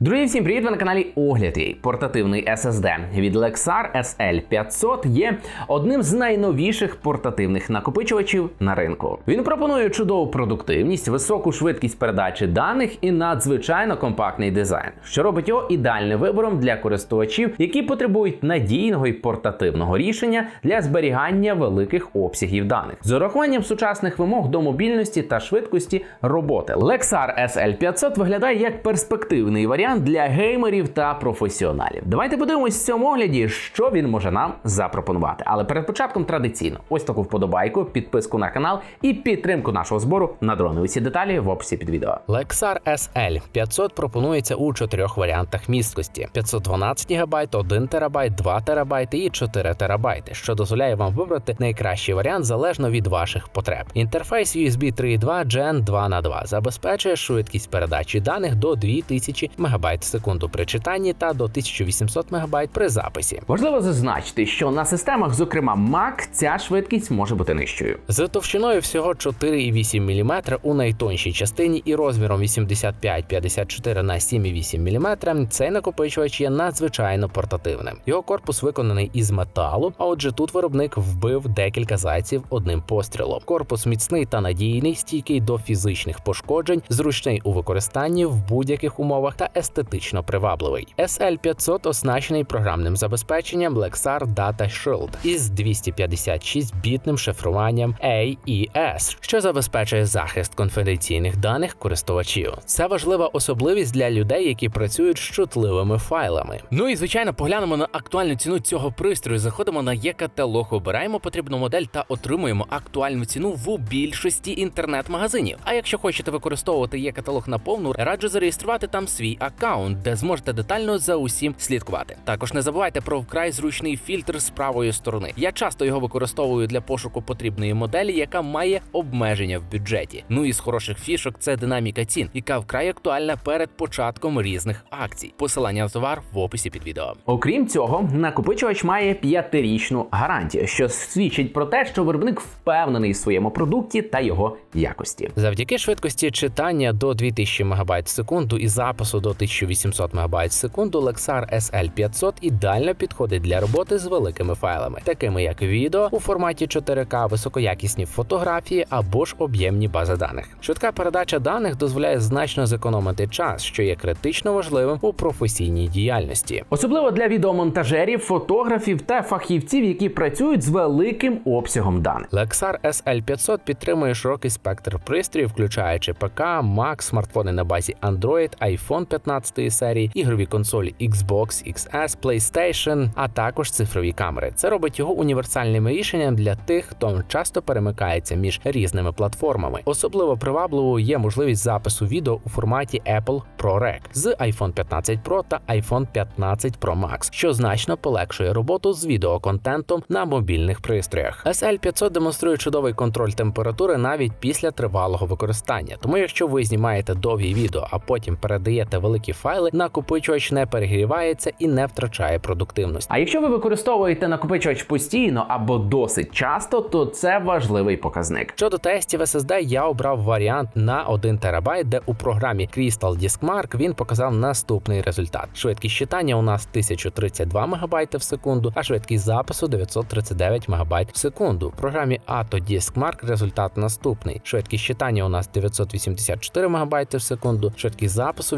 Друзі, всім привіт! Ви на каналі Огляд Ей. Портативний SSD від Lexar SL500 є одним з найновіших портативних накопичувачів на ринку. Він пропонує чудову продуктивність, високу швидкість передачі даних і надзвичайно компактний дизайн, що робить його ідеальним вибором для користувачів, які потребують надійного і портативного рішення для зберігання великих обсягів даних з урахуванням сучасних вимог до мобільності та швидкості роботи. Lexar SL500 виглядає як перспективний варіант для геймерів та професіоналів. Давайте подивимось в цьому огляді, що він може нам запропонувати. Але перед початком традиційно ось таку вподобайку, підписку на канал і підтримку нашого збору на дрони. Усі деталі в описі під відео. Lexar SL 500 пропонується у чотирьох варіантах місткості: 512 ГБ, 1 ТБ, 2 ТБ і 4 ТБ, що дозволяє вам вибрати найкращий варіант залежно від ваших потреб. Інтерфейс USB 3.2 Gen 2 на 2 забезпечує швидкість передачі даних до 2000 МБ в секунду при читанні та до 1800 МБ при записі. Важливо зазначити, що на системах, зокрема Mac, ця швидкість може бути нижчою. З товщиною всього 4,8 мм у найтоншій частині і розміром 85-54 на 7,8 мм цей накопичувач є надзвичайно портативним. Його корпус виконаний із металу, а отже, тут виробник вбив декілька зайців одним пострілом. Корпус міцний та надійний, стійкий до фізичних пошкоджень, зручний у використанні в будь-яких умовах та естетично привабливий. SL500 оснащений програмним забезпеченням Lexar Data Shield із 256-бітним шифруванням AES, що забезпечує захист конфіденційних даних користувачів. Це важлива особливість для людей, які працюють з чутливими файлами. Ну і звичайно, поглянемо на актуальну ціну цього пристрою. Заходимо на є-каталог, обираємо потрібну модель та отримуємо актуальну ціну в більшості інтернет-магазинів. А якщо хочете використовувати є-каталог на повну, раджу зареєструвати там свій аккаунт, де зможете детально за усім слідкувати. Також не забувайте про вкрай зручний фільтр з правої сторони. Я часто його використовую для пошуку потрібної моделі, яка має обмеження в бюджеті. Ну і з хороших фішок це динаміка цін, яка вкрай актуальна перед початком різних акцій. Посилання на товар в описі під відео. Окрім цього, накопичувач має п'ятирічну гарантію, що свідчить про те, що виробник впевнений в своєму продукті та його якості. Завдяки швидкості читання до 2000 МБ в секунду і запису до 1800 МБ в секунду, Lexar SL500 ідеально підходить для роботи з великими файлами, такими як відео у форматі 4К, високоякісні фотографії або ж об'ємні бази даних. Швидка передача даних дозволяє значно зекономити час, що є критично важливим у професійній діяльності. Особливо для відеомонтажерів, фотографів та фахівців, які працюють з великим обсягом даних. Lexar SL500 підтримує широкий спектр пристроїв, включаючи ПК, Mac, смартфони на базі Android, iPhone 15 серії, ігрові консолі Xbox XS, PlayStation, а також цифрові камери. Це робить його універсальним рішенням для тих, хто часто перемикається між різними платформами. Особливо привабливою є можливість запису відео у форматі Apple ProRec з iPhone 15 Pro та iPhone 15 Pro Max, що значно полегшує роботу з відеоконтентом на мобільних пристроях. SL500 демонструє чудовий контроль температури навіть після тривалого використання. Тому, якщо ви знімаєте довгі відео, а потім передаєте великі файли, накопичувач не перегрівається і не втрачає продуктивності. А якщо ви використовуєте накопичувач постійно або досить часто, то це важливий показник. Щодо тестів SSD, я обрав варіант на 1 ТБ, де у програмі Crystal Disk Mark він показав наступний результат. Швидкість читання у нас 1032 МБ в секунду, а швидкість запису 939 МБ в секунду. В програмі Atto Disk Mark результат наступний. Швидкість читання у нас 984 МБ в секунду, швидкість запису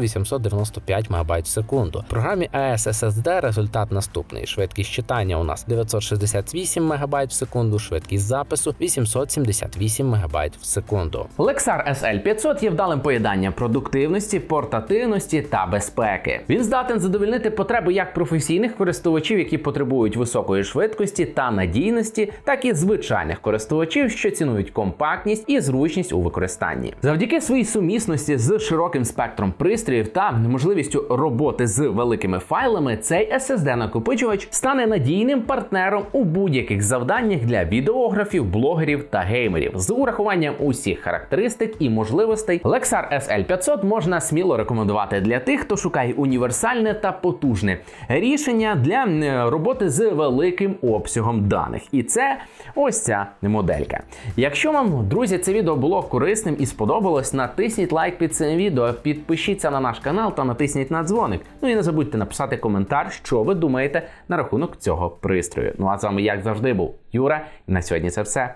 895 МБ в секунду. В програмі AES SSD результат наступний. Швидкість читання у нас 968 МБ в секунду, швидкість запису 878 МБ в секунду. Lexar SL500 є вдалим поєданням продуктивності, портативності та безпеки. Він здатен задовольнити потреби як професійних користувачів, які потребують високої швидкості та надійності, так і звичайних користувачів, що цінують компактність і зручність у використанні. Завдяки своїй сумісності з широким спектром пристроїв та можливістю роботи з великими файлами, цей SSD накопичувач стане надійним партнером у будь-яких завданнях для відеографів, блогерів та геймерів з урахуванням усіх характеристик і можливостей. Lexar SL500 можна сміло рекомендувати для тих, хто шукає універсальне та потужне рішення для роботи з великим обсягом даних. І це ось ця моделька. Якщо вам, друзі, це відео було корисним і сподобалось, натисніть лайк під цим відео, підпишіться на наш канал. Канал та натисніть на дзвоник. Ну і не забудьте написати коментар, що ви думаєте на рахунок цього пристрою. Ну а з вами, як завжди, був Юра, і на сьогодні це все.